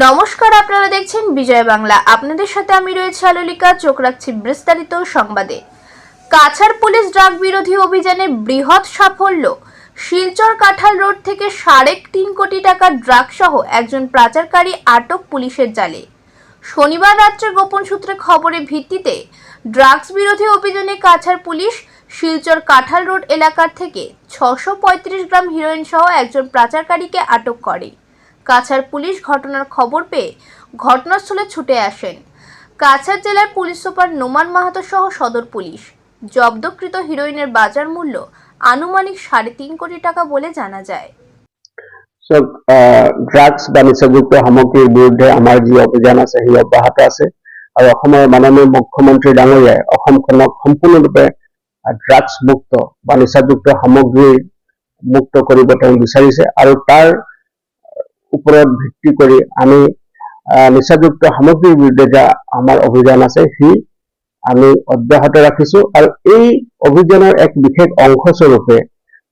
নমস্কার, আপনারা দেখছেন বিজয় বাংলা। আপনাদের সাথে আমি রয়েছে আলোলিকা, চোখ রাখছি বিস্তারিত সংবাদে। কাছাড় পুলিশ ড্রাগ বিরোধী অভিযানে বৃহৎ সাফল্য। শিলচর কাঁঠাল রোড থেকে সাড়ে তিন কোটি টাকার ড্রাগ সহ একজন পাচারকারী আটক পুলিশের জালে। শনিবার রাত্রে গোপন সূত্রে খবরের ভিত্তিতে ড্রাগস বিরোধী অভিযানে কাছাড় পুলিশ শিলচর কাঁঠাল রোড এলাকার থেকে ছশো গ্রাম হিরোইন সহ একজন পাচারকারীকে আটক করে। কাছাড় পুলিশ ঘটনার খবর পেয়ে ঘটনাস্থলে ছুটে আসেন। কাছাড় জেলার পুলিশ সুপার নোমান মাহাতো সহ সদর পুলিশ। জব্দকৃত হিরোইনের বাজার মূল্য আনুমানিক সাড়ে তিন কোটি টাকা বলে জানা যায়। ড্ৰাগছ বা নিচাযুক্ত সামগ্ৰীৰ বিৰুদ্ধে আমাৰ যি অভিযান আছে, সেই অব্যাহত আছে। আৰু অসমৰ মাননীয় মুখ্যমন্ত্ৰী ডাঙৰীয়াই অসমখনক সম্পূৰ্ণৰূপে মুক্ত বা নিচাযুক্ত সামগ্ৰী মুক্ত কৰিব তেওঁ বিচাৰিছে। আৰু তাৰ ওপৰত ভিত্তি কৰি আমি নিচাযুক্ত সামগ্ৰীৰ বিৰুদ্ধে যে আমাৰ অভিযান আছে, সি আমি অব্যাহত ৰাখিছো। আৰু এই অভিযানৰ এক বিশেষ অংশ স্বৰূপে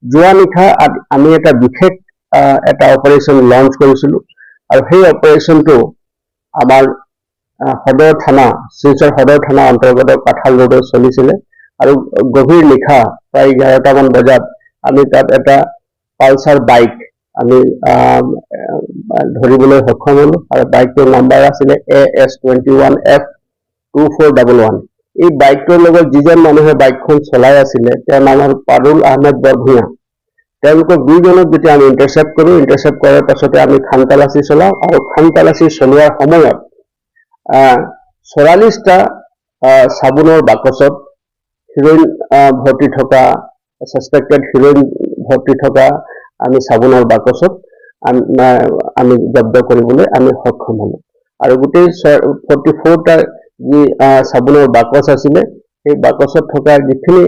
যোৱা নিশা আমি এটা বিশেষ এটা অপাৰেশ্যন লঞ্চ কৰিছিলো। আৰু সেই অপাৰেশ্যনটো আমাৰ সদৰ থানা, শিলচৰ সদৰ থানা অন্তৰ্গত কাঠাল ৰোডত চলিছিলে। আৰু গভীৰ নিশা প্ৰায় এঘাৰটামান বজাত আমি তাত এটা পালচাৰ বাইক আমি ধৰিবলৈ সক্ষম হলো। আৰু বাইকটোৰ নাম্বাৰ আছিলে A S twenty one F two four double one এই বাইকটোৰ লগত যিজন মানুহে বাইকখন চলাই আছিলে, তেওঁৰ নাম হ'ল পাৰুল আহমেদ বৰভূঞা তেওঁলোকক দুইজনক যেতিয়া আমি ইণ্টাৰচেপ্ট কৰোঁ ইণ্টাৰচেপ্ট কৰাৰ পাছতে আমি খান তালাচী চলাওঁ। আৰু খান তালাচী চলোৱাৰ সময়ত চৌৰাল্লিছটা চাবোনৰ বাকচত হিৰইন ভৰ্তি থকা ছাছপেক্টেড হিৰইন ভৰ্তি থকা আমি চাবোনৰ বাকচত আমি জব্দ কৰিবলৈ আমি সক্ষম হ'লো। আৰু গোটেই ফৰ্টি ফ'ৰটা যি চাবোনৰ বাকচ আছিলে, সেই বাকচত থকা যিখিনি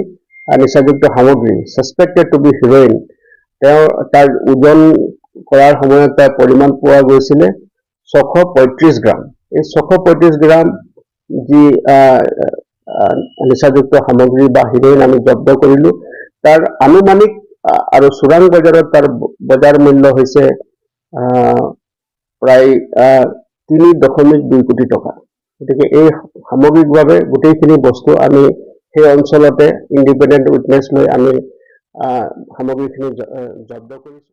নিচাযুক্ত সামগ্ৰী ছাছপেক্টেড টু বি হিৰইন তেওঁ তাৰ ওজন কৰাৰ সময়ত তাৰ পৰিমাণ পোৱা গৈছিলে ছশ পঁয়ত্ৰিশ গ্ৰাম। এই ছশ পঁয়ত্ৰিশ গ্ৰাম যি নিচাযুক্ত সামগ্ৰী বা হিৰইন আমি জব্দ কৰিলো, তাৰ আনুমানিক আৰু চোৰাং বজাৰত তাৰ বজাৰ মূল্য হৈছে প্ৰায় তিনি দশমিক দুই কোটি টকা। গতিকে এই সামগ্ৰিকভাৱে গোটেইখিনি বস্তু আমি সেই অঞ্চলতে ইণ্ডিপেণ্ডেণ্ট উইটনেছ লৈ আমি সামগ্ৰীখিনি জব্দ কৰিছোঁ।